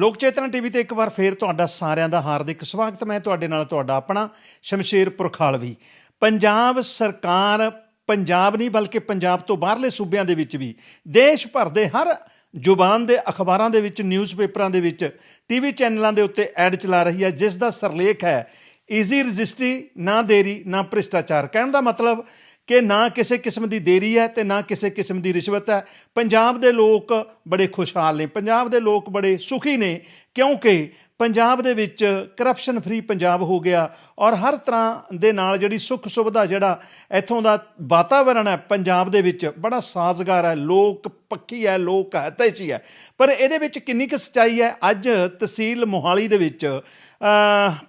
ਲੋਕ ਚੇਤਨਾ ਟੀਵੀ ਤੇ ਇੱਕ ਵਾਰ ਫੇਰ ਤੁਹਾਡਾ ਸਾਰਿਆਂ ਦਾ ਹਾਰਦਿਕ ਸਵਾਗਤ। ਮੈਂ ਤੁਹਾਡੇ ਨਾਲ ਤੁਹਾਡਾ ਆਪਣਾ ਸ਼ਮਸ਼ੇਰ ਪੁਰਖਾਲਵੀ। ਪੰਜਾਬ ਸਰਕਾਰ ਪੰਜਾਬ ਨਹੀਂ, ਬਲਕਿ ਪੰਜਾਬ ਤੋਂ ਬਾਹਰਲੇ ਸੂਬਿਆਂ ਦੇ ਵਿੱਚ ਵੀ ਦੇਸ਼ ਭਰ ਦੇ ਹਰ ਜ਼ੁਬਾਨ ਦੇ ਅਖਬਾਰਾਂ ਦੇ ਵਿੱਚ, ਨਿਊਜ਼ਪੇਪਰਾਂ ਦੇ ਵਿੱਚ, ਟੀਵੀ ਚੈਨਲਾਂ ਦੇ ਉੱਤੇ ਐਡ ਚਲਾ ਰਹੀ ਹੈ, ਜਿਸ ਦਾ ਸਰਲੇਖ ਹੈ ਈਜ਼ੀ ਰਜਿਸਟਰੀ, ਨਾ ਦੇਰੀ, ਨਾ ਭ੍ਰਿਸ਼ਟਾਚਾਰ। ਕਹਿਣ ਦਾ ਮਤਲਬ ਕਿ ਨਾ ਕਿਸੇ ਕਿਸਮ ਦੀ ਦੇਰੀ ਹੈ ਤੇ ਨਾ ਕਿਸੇ ਕਿਸਮ ਦੀ ਰਿਸ਼ਵਤ ਹੈ। ਪੰਜਾਬ ਦੇ ਲੋਕ ਬੜੇ ਖੁਸ਼ਹਾਲ ਨੇ। ਪੰਜਾਬ ਦੇ ਲੋਕ ਬੜੇ ਸੁਖੀ ਨੇ ਕਿਉਂਕਿ ਪੰਜਾਬ ਦੇ ਵਿੱਚ ਕਰਪਸ਼ਨ ਫਰੀ ਪੰਜਾਬ ਹੋ ਗਿਆ ਔਰ ਹਰ ਤਰ੍ਹਾਂ ਦੇ ਨਾਲ ਜਿਹੜੀ ਸੁੱਖ ਸੁਵਿਧਾ ਜਿਹੜਾ ਇੱਥੋਂ ਦਾ ਵਾਤਾਵਰਣ ਹੈ ਪੰਜਾਬ ਦੇ ਵਿੱਚ ਬੜਾ ਸਾਜ਼ਗਾਰ ਹੈ। ਲੋਕ ਪੱਖੀ ਹੈ, ਲੋਕ ਹਿਤੈਸ਼ੀ ਹੈ। ਪਰ ਇਹਦੇ ਵਿੱਚ ਕਿੰਨੀ ਕੁ ਸਚਾਈ ਹੈ? ਅੱਜ ਤਹਿਸੀਲ ਮੋਹਾਲੀ ਦੇ ਵਿੱਚ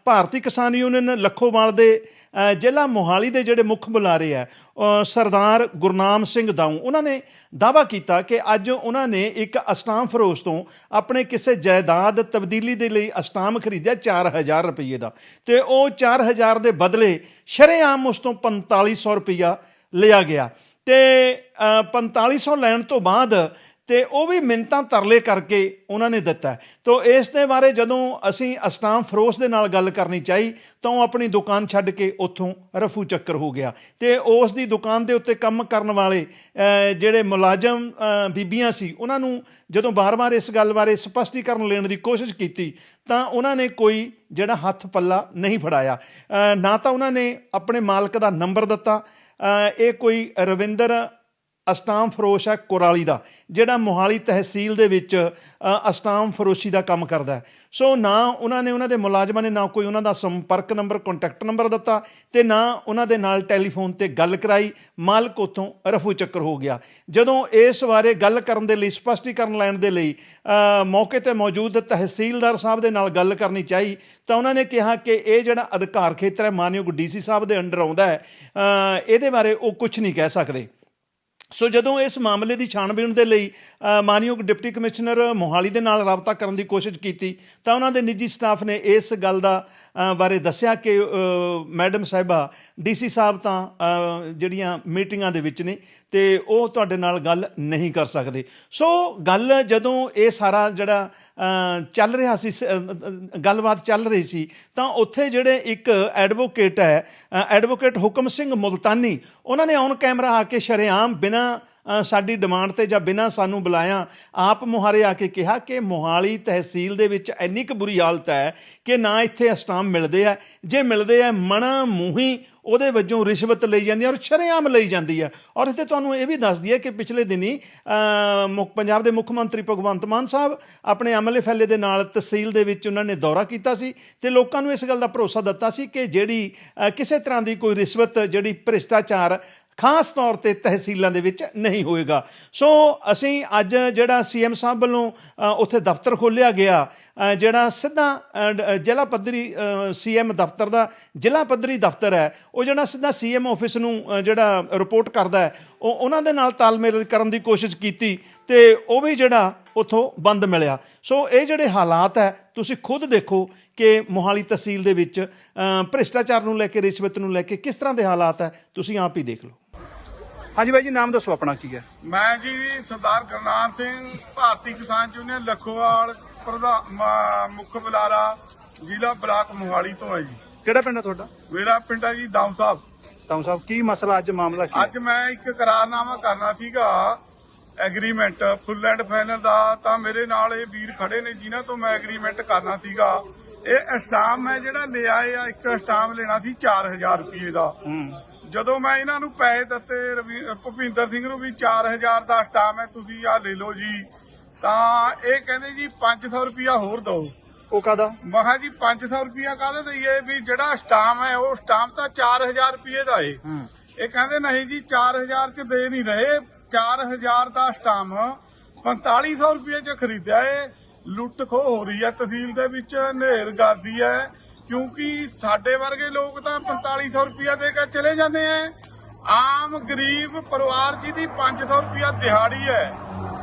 ਭਾਰਤੀ ਕਿਸਾਨ ਯੂਨੀਅਨ ਲੱਖੋਵਾਲ ਦੇ ਜ਼ਿਲ੍ਹਾ ਮੋਹਾਲੀ ਦੇ ਜਿਹੜੇ ਮੁੱਖ ਬੁਲਾਰੇ ਆ ਸਰਦਾਰ ਗੁਰਨਾਮ ਸਿੰਘ ਦਾਊ ਉਹਨਾਂ ਨੇ ਦਾਵਾ ਕੀਤਾ ਕਿ ਅੱਜ ਉਹਨਾਂ ਨੇ ਇੱਕ ਅਸਟਾਮ ਫਰੋਸ਼ ਤੋਂ ਆਪਣੇ ਕਿਸੇ ਜਾਇਦਾਦ ਤਬਦੀਲੀ ਦੇ ਲਈ ਅਸਟਾਮ ਖਰੀਦਿਆ 4000 ਰੁਪਏ ਦਾ। ਤੇ ਉਹ 4000 ਦੇ ਬਦਲੇ ਸ਼ਰੇਆਮ ਉਸ ਤੋਂ 4500 ਰੁਪਇਆ ਲਿਆ ਗਿਆ। ਤੇ ਅ, 4500 ਲੈਣ ਤੋਂ ਬਾਅਦ ਤੇ ਉਹ ਵੀ ਮਿੰਤਾਂ ਤਰਲੇ ਕਰਕੇ ਉਹਨਾਂ ਨੇ ਦਿੱਤਾ ਤੋ ਇਸ ਦੇ ਬਾਰੇ ਜਦੋਂ ਅਸੀਂ ਅਸਟਾਮ ਫਰੋਸ਼ ਦੇ ਨਾਲ ਗੱਲ ਕਰਨੀ ਚਾਹੀ, ਤਾਂ ਉਹ ਆਪਣੀ ਦੁਕਾਨ ਛੱਡ ਕੇ ਉੱਥੋਂ ਰਫੂ ਚੱਕਰ ਹੋ ਗਿਆ। ਤੇ ਉਸ ਦੀ ਦੁਕਾਨ ਦੇ ਉੱਤੇ ਕੰਮ ਕਰਨ ਵਾਲੇ ਜਿਹੜੇ ਮੁਲਾਜ਼ਮ ਬੀਬੀਆਂ ਸੀ, ਉਹਨਾਂ ਨੂੰ ਜਦੋਂ ਬਾਰ-ਬਾਰ ਇਸ ਗੱਲ ਬਾਰੇ ਸਪਸ਼ਟੀਕਰਨ ਲੈਣ ਦੀ ਕੋਸ਼ਿਸ਼ ਕੀਤੀ, ਤਾਂ ਉਹਨਾਂ ਨੇ ਕੋਈ ਜਿਹੜਾ ਹੱਥ ਪੱਲਾ ਨਹੀਂ ਫੜਾਇਆ। ਨਾ ਤਾਂ ਉਹਨਾਂ ਨੇ ਆਪਣੇ ਮਾਲਕ ਦਾ ਨੰਬਰ ਦਿੱਤਾ ਇਹ ਕੋਈ ਰਵਿੰਦਰ ਅਸਟਾਮ ਫਰੋਸ਼ ਹੈ ਕੁਰਾਲੀ ਦਾ, ਜਿਹੜਾ ਮੋਹਾਲੀ ਤਹਿਸੀਲ ਦੇ ਵਿੱਚ ਅਸਟਾਮ ਫਰੋਸ਼ੀ ਦਾ ਕੰਮ ਕਰਦਾ ਹੈ। ਸੋ ਨਾ ਉਹਨਾਂ ਨੇ ਉਹਨਾਂ ਦੇ ਮੁਲਾਜ਼ਮਾਂ ਨੇ ਨਾ ਕੋਈ ਉਹਨਾਂ ਦਾ ਸੰਪਰਕ ਨੰਬਰ ਕੰਟੈਕਟ ਨੰਬਰ ਦਿੱਤਾ ਤੇ ਨਾ ਉਹਨਾਂ ਦੇ ਨਾਲ ਟੈਲੀਫੋਨ ਤੇ ਗੱਲ ਕਰਾਈ। ਮਾਲਕ ਉਥੋਂ ਰਫੂ ਚੱਕਰ ਹੋ ਗਿਆ। ਜਦੋਂ ਇਸ ਬਾਰੇ ਗੱਲ ਕਰਨ ਦੇ ਲਈ, ਸਪਸ਼ਟੀਕਰਨ ਲੈਣ ਦੇ ਲਈ ਮੌਕੇ ਤੇ ਮੌਜੂਦ ਤਹਿਸੀਲਦਾਰ ਸਾਹਿਬ ਦੇ ਨਾਲ ਗੱਲ ਕਰਨੀ ਚਾਹੀ, ਤਾਂ ਉਹਨਾਂ ਨੇ ਕਿਹਾ ਕਿ ਇਹ ਜਿਹੜਾ ਅਧਿਕਾਰ ਖੇਤਰ ਹੈ, ਮਾਨਯੋਗ ਡੀਸੀ ਸਾਹਿਬ ਦੇ ਅੰਡਰ ਆਉਂਦਾ ਹੈ ਇਹਦੇ ਬਾਰੇ ਉਹ ਕੁਝ ਨਹੀਂ ਕਹਿ ਸਕਦੇ। ਸੋ ਜਦੋਂ ਇਸ ਮਾਮਲੇ ਦੀ ਛਾਣਬੀਣ ਦੇ ਲਈ ਮਾਨਯੋਗ ਡਿਪਟੀ ਕਮਿਸ਼ਨਰ ਮੋਹਾਲੀ ਦੇ ਨਾਲ ਰਾਬਤਾ ਕਰਨ ਦੀ ਕੋਸ਼ਿਸ਼ ਕੀਤੀ, ਤਾਂ ਉਹਨਾਂ ਦੇ ਨਿੱਜੀ ਸਟਾਫ ਨੇ ਇਸ ਗੱਲ ਦਾ ਬਾਰੇ ਦੱਸਿਆ ਕਿ ਮੈਡਮ ਸਾਹਿਬਾ, ਡੀਸੀ ਸਾਹਿਬ ਤਾਂ ਜਿਹੜੀਆਂ ਮੀਟਿੰਗਾਂ ਦੇ ਵਿੱਚ ਨੇ ਤੇ ਉਹ ਤੁਹਾਡੇ ਨਾਲ ਗੱਲ ਨਹੀਂ ਕਰ ਸਕਦੇ। ਸੋ ਗੱਲ ਜਦੋਂ ਇਹ ਸਾਰਾ ਜਿਹੜਾ ਚੱਲ ਰਿਹਾ ਸੀ, ਸ- ਗੱਲਬਾਤ ਚੱਲ ਰਹੀ ਸੀ, ਤਾਂ ਉੱਥੇ ਜਿਹੜੇ ਇੱਕ ਐਡਵੋਕੇਟ ਹੈ ਐਡਵੋਕੇਟ ਹੁਕਮ ਸਿੰਘ ਮੁਲਤਾਨੀ, ਉਹਨਾਂ ਨੇ ਔਨ ਕੈਮਰਾ ਆ ਕੇ ਸ਼ਰੇਆਮ ਬਿਨਾਂ ਸਾਡੀ ਡਿਮਾਂਡ ਤੇ ਜਾਂ ਬਿਨਾਂ ਸਾਨੂੰ ਬੁਲਾਇਆ ਆਪ ਮੁਹਾਰੇ ਆ ਕੇ ਕਿਹਾ ਕਿ ਮੋਹਾਲੀ ਤਹਿਸੀਲ ਦੇ ਵਿੱਚ ਇੰਨੀ ਕੁ ਬੁਰੀ ਹਾਲਤ ਹੈ ਕਿ ਨਾ ਇੱਥੇ ਅਸਟਾਮ ਮਿਲਦੇ ਆ। ਜੇ ਮਿਲਦੇ ਆ ਮਣਾ ਮੂੰਹੀ ਉਹਦੇ ਵਜੋਂ ਰਿਸ਼ਵਤ ਲਈ ਜਾਂਦੀ ਹੈ ਔਰ ਸ਼ਰੇਆਮ ਲਈ ਜਾਂਦੀ ਹੈ ਔਰ ਇੱਥੇ ਤੁਹਾਨੂੰ ਇਹ ਵੀ ਦੱਸਦੀ ਹੈ ਕਿ ਪਿਛਲੇ ਦਿਨੀ ਅ, ਮੁੱਖ ਪੰਜਾਬ ਦੇ ਮੁੱਖ ਮੰਤਰੀ ਭਗਵੰਤ ਮਾਨ ਸਾਹਿਬ ਆਪਣੇ ਅਮਲੇ ਫੈਲੇ ਦੇ ਨਾਲ ਤਹਿਸੀਲ ਦੇ ਵਿੱਚ ਉਹਨਾਂ ਨੇ ਦੌਰਾ ਕੀਤਾ ਸੀ ਤੇ ਲੋਕਾਂ ਨੂੰ ਇਸ ਗੱਲ ਦਾ ਭਰੋਸਾ ਦਿੱਤਾ ਸੀ ਕਿ ਜਿਹੜੀ ਕਿਸੇ ਤਰ੍ਹਾਂ ਦੀ ਕੋਈ ਰਿਸ਼ਵਤ ਜਿਹੜੀ ਭ੍ਰਿਸ਼ਟਾਚਾਰ ਖਾਸ ਤੌਰ ਤੇ ਤਹਿਸੀਲਾਂ ਦੇ ਵਿੱਚ ਨਹੀਂ ਹੋਏਗਾ। ਸੋ ਅਸੀਂ ਅੱਜ ਜਿਹੜਾ ਸੀਐਮ ਸਾਹਿਬ ਵੱਲੋਂ ਉੱਥੇ ਦਫ਼ਤਰ ਖੋਲ੍ਹਿਆ ਗਿਆ ਜਿਹੜਾ ਸਿੱਧਾ ਜ਼ਿਲ੍ਹਾ ਪੱਧਰੀ ਸੀਐਮ ਦਫ਼ਤਰ ਦਾ ਜ਼ਿਲ੍ਹਾ ਪੱਧਰੀ ਦਫ਼ਤਰ ਹੈ, ਉਹ ਜਿਹੜਾ ਸਿੱਧਾ ਸੀਐਮ ਆਫਿਸ ਨੂੰ ਜਿਹੜਾ ਰਿਪੋਰਟ ਕਰਦਾ ਹੈ, ਉਹ ਉਹਨਾਂ ਦੇ ਨਾਲ ਤਾਲਮੇਲ ਕਰਨ ਦੀ ਕੋਸ਼ਿਸ਼ ਕੀਤੀ ਤੇ ਉਹ ਵੀ ਜਿਹੜਾ ਉਥੋਂ ਬੰਦ ਮਿਲਿਆ। ਸੋ ਇਹ ਜਿਹੜੇ ਹਾਲਾਤ ਹੈ, ਤੁਸੀਂ ਖੁਦ ਦੇਖੋ ਕਿ ਮੋਹਾਲੀ ਤਹਿਸੀਲ ਦੇ ਵਿੱਚ ਭ੍ਰਿਸ਼ਟਾਚਾਰ ਨੂੰ ਲੈ ਕੇ, ਰਿਸ਼ਵਤ ਨੂੰ ਲੈ ਕੇ ਕਿਸ ਤਰ੍ਹਾਂ ਦੇ ਹਾਲਾਤ ਹੈ, ਤੁਸੀਂ ਆਪ ਹੀ ਦੇਖ ਲਓ। ਹਾਂਜੀ ਬਾਈ ਜੀ ਨਾਮ ਦੱਸੋ ਆਪਣਾ ਕੀ ਹੈ? ਮੈਂ ਜੀ ਸਰਦਾਰ ਗੁਰਨਾਮ ਸਿੰਘ ਭਾਰਤੀ ਕਿਸਾਨ ਯੂਨੀਅਨ ਲਖੋਵਾਲ ਪ੍ਰਧਾਨ ਮੁੱਖ ਬੁਲਾਰਾ ਜ਼ਿਲ੍ਹਾ ਬਲਾਕ ਮੋਹਾਲੀ ਤੋਂ ਹੈ ਜੀ। ਕਿਹੜਾ ਪਿੰਡ ਹੈ ਤੁਹਾਡਾ? ਮੇਰਾ ਪਿੰਡ ਹੈ ਜੀ ਦਾਊ ਸਾਹਿਬ। ਤਾਉ ਸਾਹਿਬ ਕੀ ਮਸਲਾ ਅੱਜ ਮਾਮਲਾ ਕੀ ਅੱਜ ਮੈਂ ਇੱਕ ਕਰਾਰਨਾਮਾ ਕਰਨਾ ਸੀਗਾ ਐਗਰੀਮੈਂਟ ਫੁੱਲ ਐਂਡ ਫਾਈਨਲ ਦਾ ਤਾਂ ਮੇਰੇ ਨਾਲ ਇਹ ਵੀਰ ਖੜੇ ਨੇ ਜਿਨ੍ਹਾਂ ਤੋਂ ਮੈਂ ਐਗਰੀਮੈਂਟ ਕਰਨਾ ਸੀਗਾ। ਇਹ ਸਟਾਮ ਮੈਂ ਜਿਹੜਾ ਲਿਆ ਆ ਇੱਕ ਸਟਾਮ ਲੈਣਾ ਸੀ 4000 ਰੁਪਏ ਦਾ। ਜਦੋਂ ਮੈਂ ਇਹਨਾਂ ਨੂੰ ਪੈਸੇ ਦਿੱਤੇ ਭੁਪਿੰਦਰ ਸਿੰਘ ਨੂੰ ਵੀ 4000 ਦਾ ਸਟਾਮ ਹੈ ਤੁਸੀਂ ਆ ਲੈ ਲਓ ਜੀ ਤਾਂ ਇਹ ਕਹਿੰਦੇ ਜੀ 500 ਰੁਪਿਆ ਹੋਰ ਦਿਓ। ਉਹ ਕਾਦਾ ਮੈਂ ਕਿਹਾ ਜੀ 500 ਰੁਪਿਆ ਕਾਹਦੇ ਦਈਏ ਵੀ ਜਿਹੜਾ ਸਟਾਮ ਹੈ ਉਹ ਸਟਾਮ ਤਾਂ 4000 ਰੁਪਏ ਦਾ ਏ। ਹੂੰ। ਇਹ ਕਹਿੰਦੇ ਨਹੀਂ ਜੀ 4000 ਚ ਦੇ ਨਹੀਂ ਰਹੇ 4000 ਦਾ ਸਟਾਮ 4500 ਰੁਪਏ ਚ ਖਰੀਦਿਆ ਏ। ਲੁੱਟ ਖੋ ਹੋ ਰਹੀ ਹੈ ਤਹਿਸੀਲ ਦੇ ਵਿੱਚ ਨੇਰ ਗਾਦੀ ਹੈ। ਕਿਉਂਕਿ ਸਾਡੇ ਵਰਗੇ ਲੋਕ ਤਾਂ 4500 ਰੁਪਇਆ ਦੇ ਕੇ ਚਲੇ ਜਾਂਦੇ ਆ ਆਮ ਗਰੀਬ ਪਰਿਵਾਰ ਜਿਹਦੀ 500 ਰੁਪਇਆ ਦਿਹਾੜੀ ਹੈ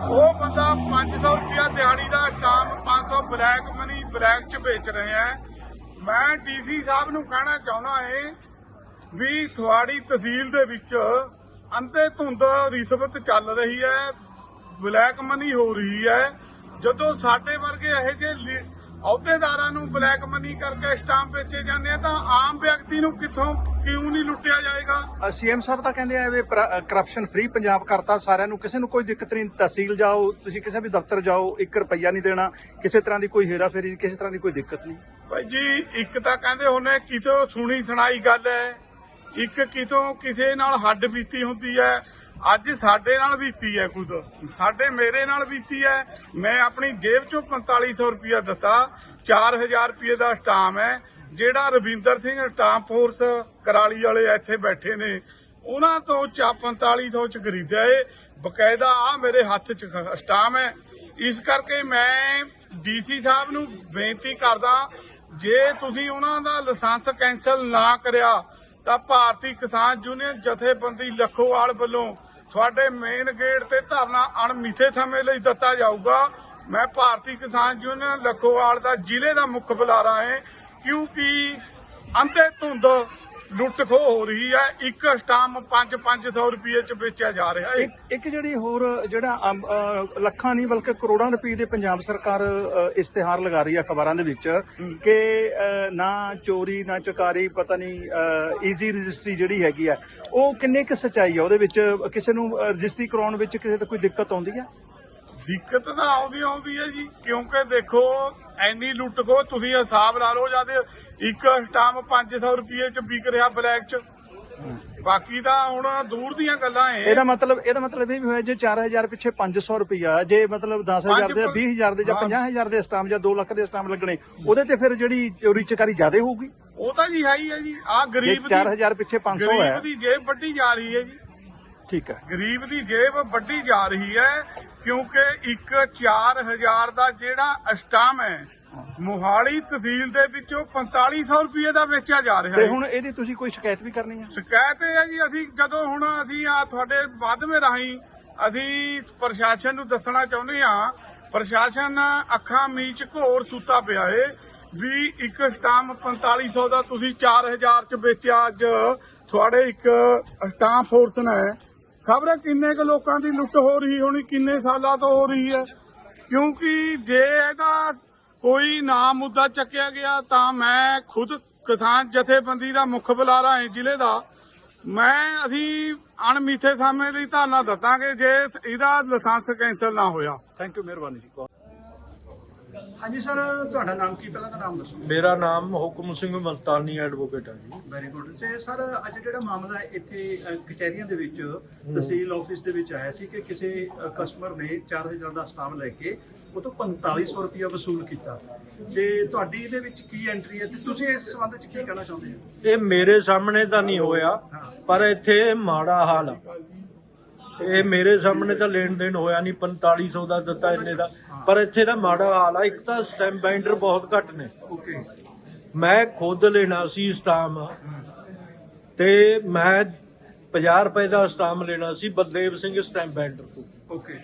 ਉਹ ਬੰਦਾ 500 ਰੁਪਇਆ ਦਿਹਾੜੀ ਦਾ ਸਟਾਮ 500 ਬਲੈਕ ਮਨੀ ਬਲੈਕ ਚ ਵੇਚ ਰਿਹਾ ਹੈ ਮੈਂ ਡੀਸੀ ਸਾਹਿਬ ਨੂੰ ਕਹਿਣਾ ਚਾਹੁੰਦਾ ਏ ਵੀ ਤੁਹਾਡੀ ਤਹਿਸੀਲ ਦੇ ਵਿੱਚ ਅੰਤੇ ਧੁੰਦ ਰਿਸ਼ਵਤ ਚੱਲ ਰਹੀ ਹੈ ਬਲੈਕ ਮਨੀ ਹੋ ਰਹੀ ਹੈ ਜਦੋਂ ਸਾਡੇ ਵਰਗੇ ਇਹੋ ਜਿਹੇ ਲੀ- ਅਹੁਦੇਦਾਰਾਂ ਨੂੰ ਬਲੈਕ ਮਨੀ ਕਰਕੇ ਸਟਾਂਪ ਵੇਚੇ ਜਾਂਦੇ ਆ ਤਾਂ ਆਮ ਵਿਅਕਤੀ ਨੂੰ ਕਿੱਥੋਂ ਕਿਉਂ ਨਹੀਂ ਲੁੱਟਿਆ ਜਾਏਗਾ? ਸੀਐਮ ਸਾਹਿਬ ਤਾਂ ਕਹਿੰਦੇ ਆ ਵੀ ਕਰਪਸ਼ਨ ਫ੍ਰੀ ਪੰਜਾਬ ਕਰਤਾ ਸਾਰਿਆਂ ਨੂੰ। ਕਿਸੇ ਨੂੰ ਕੋਈ ਦਿੱਕਤ ਨਹੀਂ ਤਹਿਸੀਲ ਜਾਓ ਤੁਸੀਂ ਕਿਸੇ ਵੀ ਦਫ਼ਤਰ ਜਾਓ 1 ਰੁਪਈਆ ਨਹੀਂ ਦੇਣਾ। ਕਿਸੇ ਤਰ੍ਹਾਂ ਦੀ ਕੋਈ ਹੇਰਾਫੇਰੀ ਕਿਸੇ ਤਰ੍ਹਾਂ ਦੀ ਕੋਈ ਦਿੱਕਤ ਨਹੀਂ। ਭਾਈ ਜੀ ਇੱਕ ਤਾਂ ਕਹਿੰਦੇ ਹੁੰਨੇ ਕਿਤੋਂ ਸੁਣੀ ਸੁਣਾਈ ਗੱਲ ਹੈ। ਇੱਕ ਕਿਤੋਂ ਕਿਸੇ ਨਾਲ ਹੱਡ ਬੀਤੀ ਹੁੰਦੀ ਹੈ। ਅੱਜ ਸਾਡੇ ਨਾਲ ਬੀਤੀ ਹੈ ਖੁਦ। ਸਾਡੇ ਮੇਰੇ ਨਾਲ ਬੀਤੀ ਹੈ। ਮੈਂ ਆਪਣੀ ਜੇਬ ਚੋਂ 4500 ਰੁਪਇਆ ਦਿੱਤਾ। 4000 ਰੁਪਏ ਦਾ ਸਟਾਮ ਹੈ। ਜਿਹੜਾ ਰਵਿੰਦਰ ਸਿੰਘ ਸਟਾਮ ਫੋਰਸ ਕਰਾਲੀ ਵਾਲੇ ਇੱਥੇ ਬੈਠੇ ਨੇ, ਉਹਨਾਂ ਤੋਂ ਚਾ 4500 ਚ ਖਰੀਦਿਆ ਏ। ਬਕਾਇਦਾ ਆ ਮੇਰੇ ਹੱਥ ਚ ਖ- ਸਟਾਮ ਹੈ। ਇਸ ਕਰਕੇ ਮੈਂ ਡੀਸੀ ਸਾਹਿਬ ਨੂੰ ਬੇਨਤੀ ਕਰਦਾ, ਜੇ ਤੁਸੀਂ ਉਹਨਾਂ ਦਾ ਲਾਇਸੈਂਸ ਕੈਂਸਲ ਨਾ ਕਰਿਆ, ਤਾਂ ਭਾਰਤੀ ਕਿਸਾਨ ਯੂਨੀਅਨ ਜਥੇਬੰਦੀ ਲੱਖੋਵਾਲ ਵੱਲੋਂ ਤੁਹਾਡੇ ਮੇਨ ਗੇਟ ਤੇ ਧਰਨਾ ਅਣਮਿੱਥੇ ਸਮੇਂ ਲਈ ਦਿੱਤਾ ਜਾਊਗਾ। ਮੈਂ ਭਾਰਤੀ ਕਿਸਾਨ ਯੂਨੀਅਨ ਲਖੋਵਾਲ ਦਾ ਜ਼ਿਲ੍ਹੇ ਦਾ ਮੁੱਖ ਬੁਲਾਰਾ ਹਾਂ। ਕਿਉਂਕਿ ਅੰਧੇ ਧੁੰਦ ਲੁੱਟ ਖੋਹ ਹੋ ਰਹੀ ਹੈ। ਇੱਕ ਸਟਾਮ 5-500 ਰੁਪਏ ਚ ਵੇਚਿਆ ਜਾ ਰਿਹਾ ਹੈ। ਇੱਕ ਇੱਕ ਜਿਹੜੀ ਹੋਰ ਜਿਹੜਾ ਅ, ਲੱਖਾਂ ਨਹੀਂ ਬਲਕਿ ਕਰੋੜਾਂ ਰੁਪਏ ਦੇ ਪੰਜਾਬ ਸਰਕਾਰ ਅ, ਇਸ਼ਤਿਹਾਰ ਲਗਾ ਰਹੀ ਹੈ ਅਖਬਾਰਾਂ ਦੇ ਵਿੱਚ ਕਿ ਅ, ਨਾ ਚੋਰੀ ਨਾ ਚੁਕਾਰੀ ਪਤਾ ਨਹੀਂ ਈਜ਼ੀ ਰਜਿਸਟਰੀ ਜਿਹੜੀ ਹੈਗੀ ਆ ਉਹ ਕਿੰਨੇ ਕੁ ਸਚਾਈ ਆ ਉਹਦੇ ਵਿੱਚ ਕਿਸੇ ਨੂੰ ਰਜਿਸਟਰੀ ਕਰਾਉਣ ਵਿੱਚ ਕਿਸੇ ਤੇ ਕੋਈ ਦਿੱਕਤ ਆਉਂਦੀ ਆ ਦਿੱਕਤ ਤਾਂ ਆਉਂਦੀ ਆਉਂਦੀ ਹੈ ਜੀ। ਕਿਉਂਕਿ ਦੇਖੋ ਐਨੀ ਲੁੱਟ ਖੋ ਤੁਸੀਂ ਹਿਸਾਬ ਲਾ ਲਓ ਜਦ ਇੱਕ ਸਟਾਮ 500 ਰੁਪਏ ਚ ਵਿਕ ਰਿਹਾ ਬਲੈਕ ਚ। ਬਾਕੀ ਤਾਂ ਹੁਣ ਦੂਰ ਦੀਆਂ ਗੱਲਾਂ ਏ ਇਹਦਾ ਮਤਲਬ ਇਹਦਾ ਮਤਲਬ ਇਹ ਵੀ ਹੋਇਆ ਜੇ 4000 ਪਿੱਛੇ 500 ਰੁਪਇਆ ਜੇ ਮਤਲਬ 10000 ਦੇ 20000 ਦੇ ਜਾਂ ਹਾਂ। 50000 ਦੇ ਸਟਾਮ ਜਾਂ 2 ਲੱਖ ਦੇ ਸਟਾਮ ਲੱਗਣੇ ਉਹਦੇ ਤੇ ਫਿਰ ਜਿਹੜੀ ਚੋਰੀ ਚਕਾਰੀ ਜ਼ਿਆਦਾ ਹੋਊਗੀ? ਉਹ ਤਾਂ ਜੀ ਹੈ ਹੀ ਹੈ ਜੀ। ਆ ਗਰੀਬ ਦੀ 4000 ਪਿੱਛੇ 500 ਹੈ ਗਰੀਬ ਦੀ ਜੇਬ ਵੱਡੀ ਜਾ ਰਹੀ ਹੈ ਜੀ। ਠੀਕ ਹੈ। ਗਰੀਬ ਦੀ ਜੇਬ ਵੱਡੀ ਜਾ ਰਹੀ ਹੈ ਕਿਉਂਕਿ ਇੱਕ 4000 ਦਾ ਜਿਹੜਾ ਸਟਾਮ ਹੈ ਮੋਹਾਲੀ ਤਹਿਸੀਲ ਦੇ ਵਿੱਚੋਂ 4500 ਰੁਪਏ ਦਾ ਵੇਚਿਆ ਜਾ ਰਿਹਾ ਤੇ ਹੈ ਹੁਣ ਇਹਦੀ ਤੁਸੀਂ ਕੋਈ ਸ਼ਿਕਾਇਤ ਵੀ ਕਰਨੀ ਹੈ? ਸ਼ਿਕਾਇਤ ਇਹ ਹੈ ਜੀ ਅਸੀਂ ਜਦੋਂ ਹੁਣ ਅਸੀਂ ਆ ਤੁਹਾਡੇ ਵਾਧਵੇਂ ਰਾਹੀਂ ਅਸੀਂ ਪ੍ਰਸ਼ਾਸਨ ਨੂੰ ਦੱਸਣਾ ਚਾਹੁੰਦੇ ਹਾਂ ਪ੍ਰਸ਼ਾਸਨ ਅੱਖਾਂ ਮੀਚ ਘੋਰ ਸੁੱਤਾ ਪਿਆ ਏ ਵੀ ਇੱਕ ਸਟਾਮ 4500 ਦਾ ਤੁਸੀਂ 4000 ਚ ਵੇਚਿਆ ਅੱਜ। ਤੁਹਾਡੇ ਇੱਕ ਸਟਾਮ ਫੋਰਸ ਨੇ। ਖਬਰ ਕਿੰਨੇ ਕੁ ਲੋਕਾਂ ਦੀ ਲੁੱਟ ਹੋ ਰਹੀ ਹੋਣੀ ਕਿੰਨੇ ਸਾਲਾਂ ਤੋਂ ਹੋ ਰਹੀ ਹੈ? ਕਿਉਂਕਿ ਜੇ ਇਹਦਾ ਕੋਈ ਨਾ ਮੁੱਦਾ ਚੱਕਿਆ ਗਿਆ ਤਾਂ ਮੈਂ ਖੁਦ ਕਿਸਾਨ ਜਥੇਬੰਦੀ ਦਾ ਮੁੱਖ ਬੁਲਾਰਾ ਹਾਂ ਜ਼ਿਲ੍ਹੇ ਦਾ। ਮੈਂ ਅਸੀਂ ਅਣਮਿੱਥੇ ਸਮੇਂ ਲਈ ਧਰਨਾ ਦਿੱਤਾਂਗੇ ਜੇ ਇਹਦਾ ਲਾਇਸੈਂਸ ਕੈਂਸਲ ਨਾ ਹੋਇਆ। ਥੈਂਕ ਯੂ ਮਿਹਰਬਾਨੀ ਜੀ। ਹਾਂਜੀ ਸਰ ਤੁਹਾਡਾ ਨਾਮ ਕੀ? ਪਹਿਲਾਂ ਤਾਂ ਨਾਮ ਦੱਸੋ। ਮੇਰਾ ਨਾਮ ਹੁਕਮ ਸਿੰਘ ਮਲਤਾਨੀ ਐਡਵੋਕੇਟ ਹੈ ਜੀ। ਵੈਰੀ ਗੁੱਡ ਸੇ ਸਰ ਅੱਜ ਜਿਹੜਾ ਮਾਮਲਾ ਇੱਥੇ ਅ, ਕਚਹਿਰੀਆਂ ਦੇ ਵਿੱਚ ਤਹਿਸੀਲ ਆਫਿਸ ਦੇ ਵਿੱਚ ਆਇਆ ਸੀ ਕਿ ਕਿਸੇ ਕਸਟਮਰ ਨੇ 4000 ਦਾ ਸਟਾਮ ਲੈ ਕੇ ਉਹ ਤੋਂ 4500 ਰੁਪਇਆ ਵਸੂਲ ਕੀਤਾ। ਤੇ ਤੁਹਾਡੀ ਇਹਦੇ ਵਿੱਚ ਕੀ ਐਂਟਰੀ ਹੈ? ਤੇ ਤੁਸੀਂ ਇਸ ਸੰਬੰਧ ਵਿੱਚ ਕੀ ਕਹਿਣਾ ਚਾਹੁੰਦੇ ਹੋ? ਇਹ ਮੇਰੇ ਸਾਹਮਣੇ ਤਾਂ ਨਹੀਂ ਹੋਇਆ ਪਰ ਇੱਥੇ ਮਾੜਾ ਹਾਲ ਆ। ਇਹ ਮੇਰੇ ਸਾਹਮਣੇ ਤਾਂ ਲੈਣ ਦੇਣ ਹੋਇਆ ਨਹੀਂ 4500 ਦਾ ਦਿੱਤਾ ਇੰਨੇ ਦਾ। ਪਰ ਇੱਥੇ ਦਾ ਮਾੜਾ ਹਾਲ ਆ ਇੱਕ ਤਾਂ ਸਟੈਂਪ ਬਾਈਂਡਰ ਬਹੁਤ ਘੱਟ ਨੇ। ਓਕੇ ਮੈਂ ਖੁਦ ਲੈਣਾ ਸੀ ਸਟਾਮ। ਤੇ ਮੈਂ 50 ਰੁਪਏ ਦਾ ਸਟਾਮ ਲੈਣਾ ਸੀ ਬਲਦੇਵ ਸਿੰਘ ਸਟੈਂਪ ਬਾਈਂਡਰ ਤੋਂ। ਓਕੇ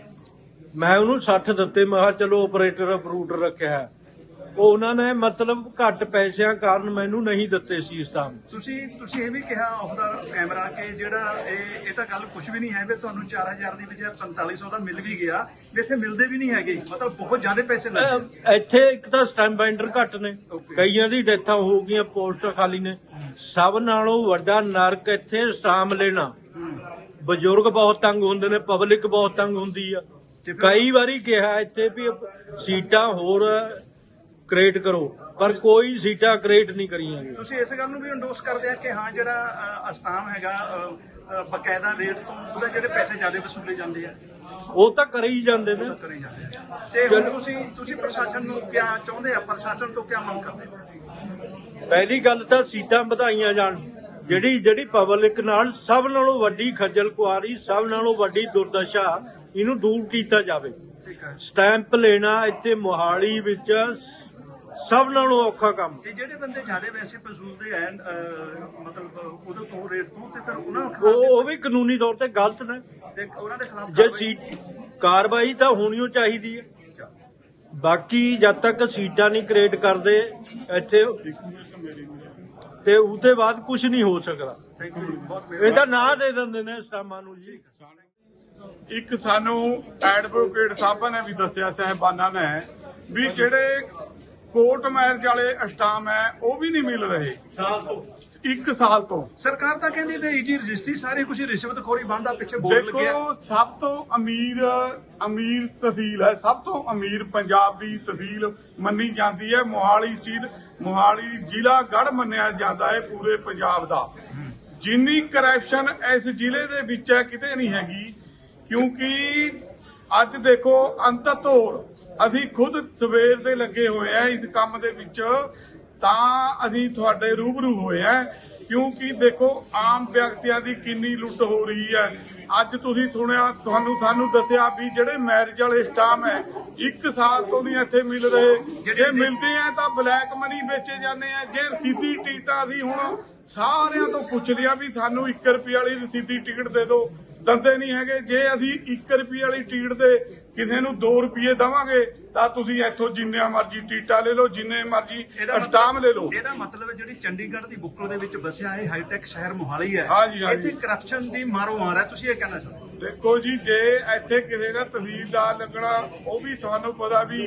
ਮੈਂ ਉਹਨੂੰ 60 ਦਿੱਤੇ ਮੈਂ ਕਿਹਾ ਚਲੋ ਆਪਰੇਟਰ ਅਪਰੂਵਰ ਰੱਖਿਆ। ਉਹ ਉਹਨਾਂ ਨੇ ਮਤਲਬ ਘੱਟ ਪੈਸਿਆਂ ਕਾਰਨ ਮੈਨੂੰ ਨਹੀਂ ਦਿੱਤੇ ਸੀ ਸਟਾਮ ਤੁਸੀਂ ਤੁਸੀਂ ਇਹ ਵੀ ਕਿਹਾ ਆਫ ਦਾ ਕੈਮਰਾ ਕਿ ਜਿਹੜਾ ਇਹ ਇਹ ਤਾਂ ਗੱਲ ਕੁਝ ਵੀ ਨਹੀਂ ਹੈ ਵੀ ਤੁਹਾਨੂੰ 4000 ਦੀ ਬਜਾਏ 4500 ਦਾ ਮਿਲ ਵੀ ਗਿਆ ਵੀ ਇੱਥੇ ਮਿਲਦੇ ਵੀ ਨਹੀਂ ਹੈਗੇ। ਮਤਲਬ ਬਹੁਤ ਜ਼ਿਆਦਾ ਪੈਸੇ ਲੱਗਦੇ ਇੱਥੇ ਇੱਕ ਤਾਂ ਸਟੈਂਪ ਬਾਈਂਡਰ ਘੱਟ ਨੇ. ਕਈਆਂ ਦੀ ਡੈਥਾਂ ਹੋ ਗਈਆਂ ਪੋਸਟਾਂ ਖਾਲੀ ਨੇ। ਸਭ ਨਾਲੋਂ ਵੱਡਾ ਨਰਕ ਇੱਥੇ ਸਟਾਮ ਲੈਣਾ। ਬਜ਼ੁਰਗ ਬਹੁਤ ਤੰਗ ਹੁੰਦੇ ਨੇ ਪਬਲਿਕ ਬਹੁਤ ਤੰਗ ਹੁੰਦੀ ਆ। ਕਈ ਵਾਰੀ ਕਿਹਾ ਇੱਥੇ ਵੀ ਸੀਟਾਂ ਹੋਰ ਕ੍ਰੀਏਟ ਕਰੋ ਪਰ ਕੋਈ ਸੀਟਾਂ ਕ੍ਰੀਏਟ ਨਹੀਂ ਕਰੀਆਂ ਗਈਆਂ। ਤੁਸੀਂ ਇਸ ਗੱਲ ਨੂੰ ਵੀ ਇੰਡੋਸ ਕਰਦੇ ਆ ਕਿ ਹਾਂ ਜਿਹੜਾ ਅ, ਅਸਟਾਮ ਹੈਗਾ ਬਕਾਇਦਾ ਰੇਟ ਤੋਂ ਉਹਦੇ ਜਿਹੜੇ ਪੈਸੇ ਜ਼ਿਆਦਾ ਵਸੂਲੇ ਜਾਂਦੇ ਆ ਉਹ ਤਾਂ ਕਰੇ ਹੀ ਜਾਂਦੇ ਨੇ। ਉਹ ਕਰੀ ਜਾਂਦੇ ਆ। ਤੇ ਹੁਣ ਤੁਸੀਂ ਤੁਸੀਂ ਪ੍ਰਸ਼ਾਸਨ ਨੂੰ ਕਿਆ ਚਾਹੁੰਦੇ ਆ? ਪ੍ਰਸ਼ਾਸਨ ਤੋਂ ਕਿਆ ਮੰਗ ਕਰਦੇ ਹੋ? ਪਹਿਲੀ ਗੱਲ ਤਾਂ ਸੀਟਾਂ ਵਧਾਈਆਂ ਜਾਣ। ਜਿਹੜੀ ਜਿਹੜੀ ਪਬਲਿਕ ਨਾਲ ਸਭ ਨਾਲੋਂ ਵੱਡੀ ਖੱਜਲ ਕੁਆਰੀ ਸਭ ਨਾਲੋਂ ਵੱਡੀ ਦੁਰਦਸ਼ਾ ਇਹਨੂੰ ਦੂਰ ਕੀਤਾ ਜਾਵੇ। ਠੀਕ ਹੈ। ਸਟੈਂਪ ਲੈਣਾ ਇੱਥੇ ਮੋਹਾਲੀ ਵਿੱਚ ਸਭ ਨਾਲੋਂ ਔਖਾ ਕੰਮ। ਤੇ ਜਿਹੜੇ ਬੰਦੇ ਜ਼ਿਆਦਾ ਪੈਸੇ ਵਸੂਲਦੇ ਆ ਅ, ਮਤਲਬ ਉਹਦੇ ਤੋਂ ਰੇਟ ਤੋਂ ਤੇ ਫਿਰ ਉਹਨਾਂ ਉਹ ਖਿਲਾਫ ਉਹ ਵੀ ਕਾਨੂੰਨੀ ਤੌਰ ਤੇ ਗਲਤ ਨੇ। ਤੇ ਉਹਨਾਂ ਦੇ ਖਿਲਾਫ ਜੇ ਸੀਟ ਕਾਰਵਾਈ ਤਾਂ ਹੋਣੀ ਓ ਚਾਹੀਦੀ ਹੈ। ਬਾਕੀ ਜਦ ਤੱਕ ਸੀਟਾਂ ਨਹੀਂ ਕ੍ਰੀਏਟ ਕਰਦੇ ਇੱਥੇ ਤੇ ਉਹਦੇ ਬਾਅਦ ਕੁਝ ਨਹੀਂ ਹੋ ਸਕਦਾ। ਥੈਂਕ ਯੂ ਬਹੁਤ ਇਹ ਮਿਹਰਬਾਨੀ। ਤਾਂ ਨਾਂ ਦੇ ਦਿੰਦੇ ਨੇ ਸਟਾਮਾਂ ਨੂੰ ਜੀ। ਇੱਕ ਸਾਨੂੰ ਐਡਵੋਕੇਟ ਸਾਹਿਬਾਂ ਨੇ ਵੀ ਦੱਸਿਆ ਸਹਿਬਾਨਾਂ ਨੇ ਵੀ ਜਿਹੜੇ ਕੋਰਟ ਮੈਰਿਜ ਵਾਲੇ ਅਸਟਾਮ ਹੈ ਉਹ ਵੀ ਨਹੀਂ ਮਿਲ ਰਹੇ। ਸਾਲ ਤੋਂ। ਇੱਕ ਸਾਲ ਤੋਂ। ਸਰਕਾਰ ਤਾਂ ਕਹਿੰਦੀ ਵੀ ਜੀ ਰਜਿਸਟਰੀ ਸਾਰੇ ਕੁਝ ਰਿਸ਼ਵਤਖੋਰੀ ਬੰਦਾ ਪਿੱਛੇ ਬੋਰਡ ਲੱਗਿਆ। ਦੇਖੋ ਸਭ ਤੋਂ ਅਮੀਰ ਅਮੀਰ ਤਹਿਸੀਲ ਹੈ ਸਭ ਤੋਂ ਅਮੀਰ ਪੰਜਾਬ ਦੀ ਤਹਿਸੀਲ ਮੰਨੀ ਜਾਂਦੀ ਹੈ। ਮੋਹਾਲੀ ਸਟੀਲ ਮੋਹਾਲੀ ਜ਼ਿਲ੍ਹਾ ਗੜ ਮੰਨਿਆ ਜਾਂਦਾ ਹੈ ਪੂਰੇ ਪੰਜਾਬ ਦਾ। ਜਿੰਨੀ ਕਰਪਸ਼ਨ ਇਸ ਜ਼ਿਲ੍ਹੇ ਦੇ ਵਿੱਚ ਹੈ ਕਿਤੇ ਨਹੀਂ ਹੈਗੀ ਕਿਉਂਕਿ ਅੱਜ ਦੇਖੋ ਅੰਤ ਅਸੀਂ ਖੁਦ ਸਵੇਰ ਦੇ ਲੱਗੇ ਹੋਏ ਆ ਇਸ ਕੰਮ ਦੇ ਵਿੱਚ। ਤਾਂ ਅਸੀਂ ਤੁਹਾਡੇ ਰੂਬਰੂ ਹੋਏ ਆ, ਕਿਉਂਕਿ ਦੇਖੋ ਆਮ ਵਿਅਕਤੀਆਂ ਦੀ ਕਿੰਨੀ ਲੁੱਟ ਹੋ ਰਹੀ ਹੈ। ਅੱਜ ਤੁਸੀਂ ਸੁਣਿਆ, ਤੁਹਾਨੂੰ ਸਾਨੂੰ ਦੱਸਿਆ ਵੀ ਜਿਹੜੇ ਮੈਰਿਜ ਵਾਲੇ ਸਟਾਮ ਹੈ, ਇੱਕ ਸਾਲ ਤੋਂ ਨਹੀਂ ਇੱਥੇ ਮਿਲ ਰਹੇ। ਜੇ ਮਿਲਦੇ ਆ ਤਾਂ ਬਲੈਕ ਮਨੀ ਵੇਚੇ ਜਾਂਦੇ ਆ। ਜੇ ਸਿੱਧੀ ਟਿਕਟਾਂ ਅਸੀਂ ਹੁਣ ਸਾਰਿਆਂ ਤੋਂ ਪੁੱਛ ਲਿਆ ਵੀ ਸਾਨੂੰ 1 ਰੁਪਏ ਵਾਲੀ ਰਸੀਦੀ ਟਿਕਟ ਦੇ ਦਿਓ। ਦੰਦੇ ਨਹੀਂ ਹੈਗੇ। ਜੇ ਅਸੀਂ 1 ਰੁਪਏ ਵਾਲੀ ਟਿਕਟ ਦੇ ਕਿਸੇ ਨੂੰ 2 ਰੁਪਏ ਦਵਾਂਗੇ ਤਾਂ ਤੁਸੀਂ ਇੱਥੋਂ ਜਿੰਨੇ ਮਰਜ਼ੀ ਟਿਕਟਾਂ ਲੈ ਲਓ ਜਿੰਨੇ ਮਰਜ਼ੀ ਸਟਾਮ ਲੈ ਲਓ। ਇਹਦਾ ਮਤਲਬ ਹੈ ਜਿਹੜੀ ਚੰਡੀਗੜ੍ਹ ਦੀ ਬੁੱਕਲ ਦੇ ਵਿੱਚ ਵਸਿਆ ਇਹ ਹਾਈਟੈਕ ਸ਼ਹਿਰ ਮੋਹਾਲੀ ਹੈ। ਇੱਥੇ ਕਰਪਸ਼ਨ ਦੀ ਮਾਰੋ ਮਾਰ ਹੈ। ਤੁਸੀਂ ਇਹ ਕਹਿਣਾ ਚਾਹੁੰਦੇ? ਦੇਖੋ ਜੀ ਜੇ ਇੱਥੇ ਕਿਸੇ ਦਾ ਤਹਿਸੀਲਦਾਰ ਲੱਗਣਾ ਉਹ ਵੀ ਤੁਹਾਨੂੰ ਪਤਾ ਵੀ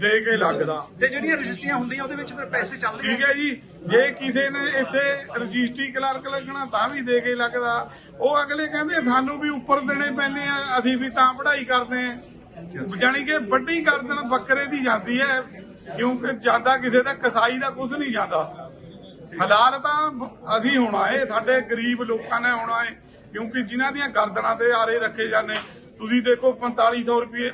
ਦੇ ਕੇ ਲੱਗਦਾ। ਤੇ ਜਿਹੜੀਆਂ ਰਜਿਸਟਰੀਆਂ ਹੁੰਦੀਆਂ ਉਹਦੇ ਵਿੱਚ ਫਿਰ ਪੈਸੇ ਚੱਲਦੇ ਠੀਕ ਹੈ ਜੀ ਜੇ ਕਿਸੇ ਨੇ ਇੱਥੇ ਰਜਿਸਟਰੀ ਕਲਰਕ ਲੱਗਣਾ ਤਾਂ ਵੀ ਦੇ ਕੇ ਲੱਗਦਾ। ਉਹ ਅਗਲੇ ਕਹਿੰਦੇ ਸਾਨੂੰ ਵੀ ਉੱਪਰ ਦੇਣੇ ਪੈਂਦੇ ਆ ਅਸੀਂ ਵੀ ਤਾਂ ਪੜ੍ਹਾਈ ਕਰਦੇ ਆ। ਜਾਣੀ ਕਿ ਵੱਡੀ ਗਰਦਨ ਬੱਕਰੇ ਦੀ ਜਾਂਦੀ ਹੈ ਕਿਉਂਕਿ ਜਾਂਦਾ ਕਿਸੇ ਦਾ ਕਸਾਈ ਦਾ ਕੁਝ ਨਹੀਂ ਜਾਂਦਾ। ਹਲਾਲ ਤਾਂ ਅਸੀਂ ਹੋਣਾ ਏ ਸਾਡੇ ਗਰੀਬ ਲੋਕਾਂ ਨੇ ਹੋਣਾ ਏ ਕਿਉਂਕਿ ਜਿਨ੍ਹਾਂ ਦੀਆਂ ਗਰਦਨਾਂ ਤੇ ਆਰੇ ਰੱਖੇ ਜਾਂਦੇ, ਤੁਸੀਂ ਦੇਖੋ 4500 ਰੁਪਏ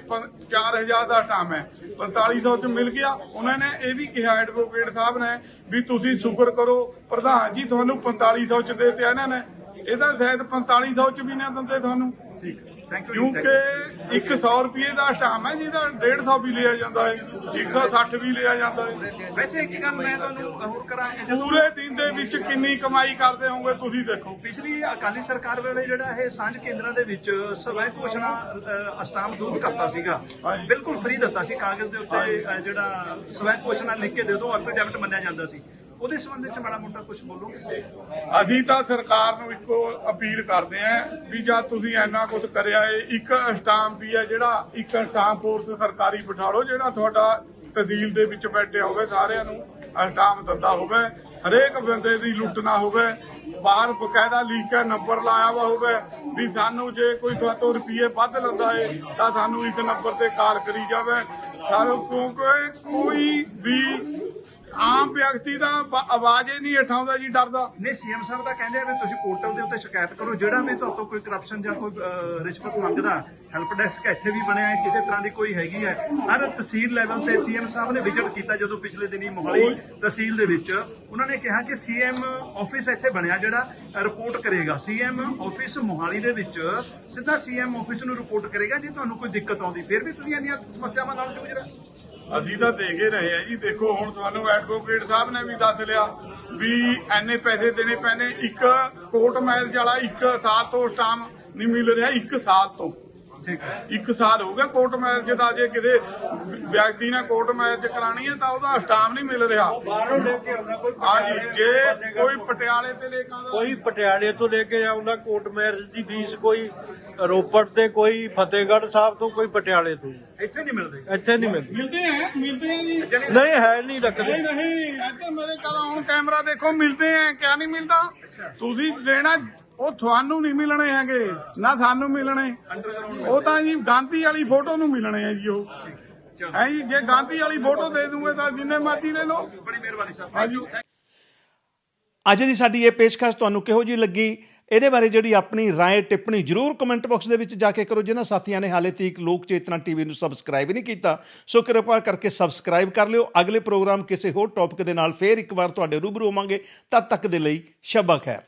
4000 ਦਾ ਟਾਮ ਹੈ। 4500 ਚ ਮਿਲ ਗਿਆ। ਉਹਨਾਂ ਨੇ ਇਹ ਵੀ ਕਿਹਾ ਐਡਵੋਕੇਟ ਸਾਹਿਬ ਨੇ, ਵੀ ਤੁਸੀਂ ਸ਼ੁਕਰ ਕਰੋ, ਪ੍ਰਧਾਨ ਜੀ, ਤੁਹਾਨੂੰ 4500 ਚ ਦੇ ਤੇ ਇਹਨਾਂ ਨੇ। ਇਹਦਾ ਸ਼ਾਇਦ 4500 ਚ ਵੀ ਨਾ ਦਿੰਦੇ ਤੁਹਾਨੂੰ। ਠੀਕ ਥੈਂਕ ਯੂ ਕਿਉਂਕਿ 100 ਰੁਪਏ ਦਾ ਸਟਾਮ ਹੈ ਜਿਹਦਾ 150 ਵੀ ਲਿਆ ਜਾਂਦਾ ਹੈ 160 ਵੀ ਲਿਆ ਜਾਂਦਾ ਹੈ। ਵੈਸੇ ਇੱਕ ਗੱਲ ਮੈਂ ਤੁਹਾਨੂੰ ਹੋਰ ਕਰਾਂ ਪੂਰੇ ਦਿਨ ਦੇ ਵਿੱਚ ਕਿੰਨੀ ਕਮਾਈ ਕਰਦੇ ਹੋਵੋਗੇ ਤੁਸੀਂ ਦੇਖੋ। ਪਿਛਲੀ ਅਕਾਲੀ ਸਰਕਾਰ ਵੇਲੇ ਜਿਹੜਾ ਇਹ ਸਾਂਝ ਕੇਂਦਰਾਂ ਦੇ ਵਿੱਚ ਸਵੈ ਘੋਸ਼ਣਾ ਅਸਟਾਮ ਦੂਰ ਕਰਤਾ ਸੀਗਾ। ਬਿਲਕੁਲ ਫ੍ਰੀ ਦਿੱਤਾ ਸੀ ਕਾਗਜ਼ ਦੇ ਉੱਤੇ ਜਿਹੜਾ ਸਵੈ ਘੋਸ਼ਣਾ ਲਿਖ ਕੇ ਦੇ ਦਿਓ ਐਫੀਡੈਵਿਟ ਮੰਨਿਆ ਜਾਂਦਾ ਸੀ। ਉਹਦੇ ਸੰਬੰਧ ਵਿੱਚ ਮਾੜਾ ਮੋਟਾ ਕੁਝ ਬੋਲੋ। ਅਸੀਂ ਤਾਂ ਸਰਕਾਰ ਨੂੰ ਇੱਕੋ ਅਪੀਲ ਕਰਦੇ ਆਂ ਵੀ ਜਦ ਤੁਸੀਂ ਇੰਨਾ ਕੁਝ ਕਰਿਆ ਏ ਇੱਕ ਸਟਾਮ ਵੀ ਹੈ ਜਿਹੜਾ ਇੱਕ ਸਟਾਮ ਫੋਰਸ ਸਰਕਾਰੀ ਬਿਠਾ ਲਓ ਜਿਹੜਾ ਤੁਹਾਡਾ ਤਹਿਸੀਲ ਦੇ ਵਿੱਚ ਬੈਠੇ ਹੋਵੇ, ਸਾਰਿਆਂ ਨੂੰ ਸਟਾਮ ਦਿੰਦਾ ਹੋਵੇ, ਹਰੇਕ ਬੰਦੇ ਦੀ ਲੁੱਟ ਨਾ ਹੋਵੇ, ਬਾਹਰ ਬਕਾਇਦਾ ਲੀਕ ਨੰਬਰ ਲਾਇਆ ਵਾ ਹੋਵੇ, ਵੀ ਸਾਨੂੰ ਜੇ ਕੋਈ ਤੁਹਾਤੋਂ ਰੁਪਏ ਵੱਧ ਲੈਂਦਾ ਏ, ਤਾਂ ਸਾਨੂੰ ਇਸ ਨੰਬਰ ਤੇ ਕਾਲ ਕਰੀ ਜਾਵੇ। ਸਾਨੂੰ ਕਿਉਂਕਿ ਕੋਈ ਵੀ ਆਮ ਵਿਅਕਤੀ ਦਾ ਬ- ਆਵਾਜ਼ ਹੀ ਨਹੀਂ ਉਠਾਉਂਦਾ ਜੀ ਡਰਦਾ। ਨੇ ਸੀਐਮ ਸਾਹਿਬ ਤਾਂ ਕਹਿੰਦੇ ਆ ਵੀ ਤੁਸੀਂ ਪੋਰਟਲ ਦੇ ਉੱਤੇ ਸ਼ਿਕਾਇਤ ਕਰੋ ਜਿਹੜਾ ਵੀ ਤੁਹਾਤੋਂ ਕੋਈ ਕਰਪਸ਼ਨ ਜਾਂ ਕੋਈ ਅਹ, ਰਿਸ਼ਵਤ ਮੰਗਦਾ ਹੈਲਪ ਡੈਸਕ ਇੱਥੇ ਵੀ ਬਣਿਆ ਹੈ ਕਿਸੇ ਤਰ੍ਹਾਂ ਦੀ ਕੋਈ ਹੈਗੀ ਹੈ। ਹਰ ਤਹਿਸੀਲ ਲੈਵਲ ਤੇ ਸੀਐਮ ਸਾਹਿਬ ਨੇ ਵਿਜ਼ਿਟ ਕੀਤਾ ਜਦੋਂ ਪਿਛਲੇ ਦਿਨੀ ਮੋਹਾਲੀ ਤਹਿਸੀਲ ਦੇ ਵਿੱਚ। ਉਹਨਾਂ ਨੇ ਕਿਹਾ ਕਿ ਸੀਐਮ ਆਫਿਸ ਇੱਥੇ ਬਣਿਆ ਜਿਹੜਾ ਰਿਪੋਰਟ ਕਰੇਗਾ। ਸੀਐਮ ਆਫਿਸ ਮੋਹਾਲੀ ਦੇ ਵਿੱਚ ਸਿੱਧਾ ਸੀਐਮ ਆਫਿਸ ਨੂੰ ਰਿਪੋਰਟ ਕਰੇਗਾ ਜੇ ਤੁਹਾਨੂੰ ਕੋਈ ਦਿੱਕਤ ਆਉਂਦੀ। ਫਿਰ ਵੀ ਤੁਸੀਂ ਇੰਨੀਆਂ ਸਮੱਸਿਆਵਾਂ ਨਾਲ ਜੂਝ ਅਸੀਂ ਤਾਂ ਦੇਖ ਹੀ ਰਹੇ ਆ ਜੀ। ਦੇਖੋ ਹੁਣ ਤੁਹਾਨੂੰ ਐਡਵੋਕੇਟ ਸਾਹਿਬ ਨੇ ਵੀ ਦੱਸ ਲਿਆ ਵੀ ਐਨੇ ਪੈਸੇ ਦੇਣੇ ਪੈਣੇ। ਇੱਕ ਕੋਰਟ ਮੈਰਿਜ ਵਾਲਾ ਇੱਕ ਸਾਲ ਤੋਂ ਸਟਾਮ ਨਹੀਂ ਮਿਲ ਰਿਹਾ ਇੱਕ ਸਾਲ ਤੋਂ। ਠੀਕ ਹੈ। ਇੱਕ ਸਾਲ ਹੋ ਗਿਆ ਕੋਰਟ ਮੈਰਿਜ ਦਾ ਜੇ ਕਿਸੇ ਵਿਅਕਤੀ ਨੇ ਕੋਰਟ ਮੈਰਿਜ ਕਰਾਣੀ ਹੈ ਤਾਂ ਉਹਦਾ ਸਟਾਮ ਨਹੀਂ ਮਿਲ ਰਿਹਾ। ਬਾਹਰੋਂ ਲੈ ਕੇ ਆਉਂਦਾ ਕੋਈ ਹਾਂਜੀ ਜੇ ਕੋਈ ਪਟਿਆਲੇ ਤੇ ਲੈ ਕੇ ਆਉਂਦਾ ਕੋਈ ਪਟਿਆਲੇ ਤੋਂ ਲੈ ਕੇ ਆਉਂਦਾ ਕੋਰਟ ਮੈਰਿਜ ਦੀ ਫੀਸ ਕੋਈ ਰੋਪੜ ਤੇ ਕੋਈ ਫਤਿਹਗੜ੍ਹ ਸਾਹਿਬ ਤੋਂ ਕੋਈ ਪਟਿਆਲੇ ਤੋਂ ਇੱਥੇ ਨਹੀਂ ਮਿਲਦੇ। ਇੱਥੇ ਨਹੀਂ ਮਿਲਦੀ। ਮਿਲਦੇ ਆ ਮਿਲਦੇ ਆ ਜੀ। ਨਹੀਂ। ਹੈ ਨਹੀਂ ਲੱਗਦੇ ਨਹੀਂ ਨਹੀਂ। ਇੱਧਰ ਮੇਰੇ ਘਰ ਆਉਣ ਕੈਮਰਾ ਦੇਖੋ ਮਿਲਦੇ ਆ ਕਿਆ ਨਹੀਂ ਮਿਲਦਾ? ਤੁਸੀਂ ਲੈਣਾ ਉਹ ਤੁਹਾਨੂੰ ਨਹੀਂ ਮਿਲਣੇ ਹੈਗੇ ਨਾ ਸਾਨੂੰ ਮਿਲਣੇ। ਉਹ ਤਾਂ ਜੀ ਗਾਂਧੀ ਵਾਲੀ ਫੋਟੋ ਨੂੰ ਮਿਲਣੇ ਆ ਜੀ ਉਹ। ਹੈ ਜੀ ਜੇ ਗਾਂਧੀ ਵਾਲੀ ਫੋਟੋ ਦੇ ਦੂੰਗੇ ਤਾਂ ਜਿੰਨੇ ਮਰਜ਼ੀ ਲੈ ਲਓ। ਬੜੀ ਮਿਹਰਬਾਨੀ ਸਾਹਿਬ ਹਾਂਜੀ। ਅੱਜ ਦੀ ਸਾਡੀ ਇਹ ਪੇਸ਼ਕਸ਼ ਤੁਹਾਨੂੰ ਕਿਹੋ ਜੀ ਲੱਗੀ? ਇਹਦੇ ਬਾਰੇ ਜਿਹੜੀ ਆਪਣੀ ਰਾਏ, ਟਿੱਪਣੀ ਜਰੂਰ ਕਮੈਂਟ ਬਾਕਸ ਦੇ ਵਿੱਚ ਜਾ ਕੇ ਕਰੋ। ਜਿਨ੍ਹਾਂ ਸਾਥੀਆਂ ਨੇ ਹਾਲੇ ਤੱਕ ਲੋਕ ਚੇਤਨਾ ਟੀਵੀ ਨੂੰ ਸਬਸਕ੍ਰਾਈਬ ਨਹੀਂ ਕੀਤਾ, ਸੋ ਕਿਰਪਾ ਕਰਕੇ ਸਬਸਕ੍ਰਾਈਬ ਕਰ ਲਿਓ। ਅਗਲੇ ਪ੍ਰੋਗਰਾਮ ਕਿਸੇ ਹੋਰ ਟੌਪਿਕ ਦੇ ਨਾਲ ਫੇਰ ਇੱਕ ਵਾਰ ਤੁਹਾਡੇ ਰੂਬਰੂ ਹੋਵਾਂਗੇ। ਤਦ ਤੱਕ ਦੇ ਲਈ ਸ਼ਬਾ ਖੈਰ।